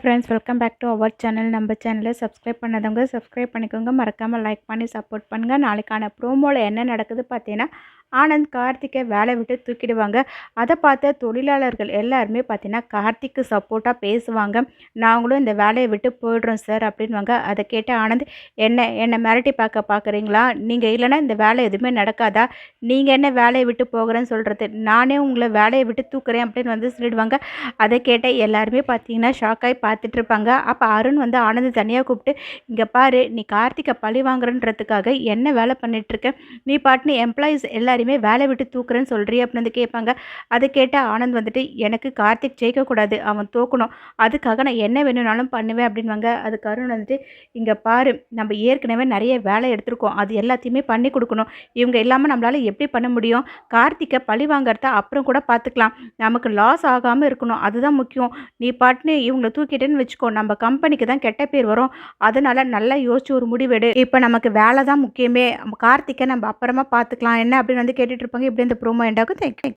Friends welcome back to our channel நம்ம சேனலை subscribe பண்ணாதவங்க சப்ஸ்கிரைப் பண்ணிக்கோங்க. மறக்காமல் லைக் பண்ணி சப்போர்ட் பண்ணுங்கள் நாளைக்கான ப்ரோமோவில் என்ன நடக்குது பார்த்தீங்கன்னா ஆனந்த் கார்த்திக்கை வேலை விட்டு தூக்கிடுவாங்க. அதை பார்த்த தொழிலாளர்கள் எல்லாருமே பார்த்தீங்கன்னா கார்த்திக்கு சப்போர்ட்டாக பேசுவாங்க. நாங்களும் இந்த வேலையை விட்டு போயிடுறோம் சார் அப்படின்வாங்க அதை கேட்டு ஆனந்த் என்ன என்னை மிரட்டி பார்க்க பார்க்குறீங்களா? நீங்கள் இல்லைன்னா இந்த வேலை எதுவுமே நடக்காதா? நீங்கள் என்ன வேலையை விட்டு போகிறேன்னு சொல்கிறது நானே உங்களை வேலையை விட்டு தூக்குறேன் அப்படின்னு வந்து சொல்லிடுவாங்க. அதை கேட்ட எல்லாருமே பார்த்தீங்கன்னா ஷாக்காகி பார்த்துட்டு இருப்பாங்க. அப்போ அருண் வந்து ஆனந்த் தனியாக கூப்பிட்டு இங்கே பாரு நீ கார்த்திகை பழி வாங்குறன்றதுக்காக என்ன வேலை பண்ணிகிட்ருக்க நீ பாட்டுன்னு எம்ப்ளாயீஸ் எல்லாரையுமே வேலை விட்டு தூக்குறேன்னு சொல்கிறீ அப்படின்னு வந்து கேட்பாங்க. அதை கேட்ட ஆனந்த் வந்துட்டு எனக்கு கார்த்திக் ஜெயிக்கக்கூடாது அவன் தோக்கணும். அதுக்காக நான் என்ன வேணும்னாலும் பண்ணுவேன் அப்படின்வாங்க அதுக்கு கருண் வந்துட்டு இங்கே பாரு நம்ம ஏற்கனவே நிறைய வேலை எடுத்திருக்கோம். அது எல்லாத்தையுமே பண்ணி கொடுக்கணும். இவங்க இல்லாமல் நம்மளால் எப்படி பண்ண முடியும்? கார்த்திகை பழி வாங்குறத அப்புறம் கூட பார்த்துக்கலாம். நமக்கு லாஸ் ஆகாமல் இருக்கணும். அதுதான் முக்கியம். நீ பாட்டுன்னு இவங்களை தூக்கிட்டேன்னு வச்சுக்கோ. நம்ம கம்பெனிக்கு தான் கெட்ட பேர் வரும். அதனால நல்லா யோசிச்சு ஒரு முடிவெடு. இப்போ நமக்கு வேலை தான் முக்கியமே. கார்த்திகை நம்ம அப்புறமா பார்த்துக்கலாம். என்ன அப்படின்னு வந்து கேட்டுட்டு இருப்பாங்க. இப்படி இந்த ப்ரோமோ எண்டாகும் தேங்க்யூ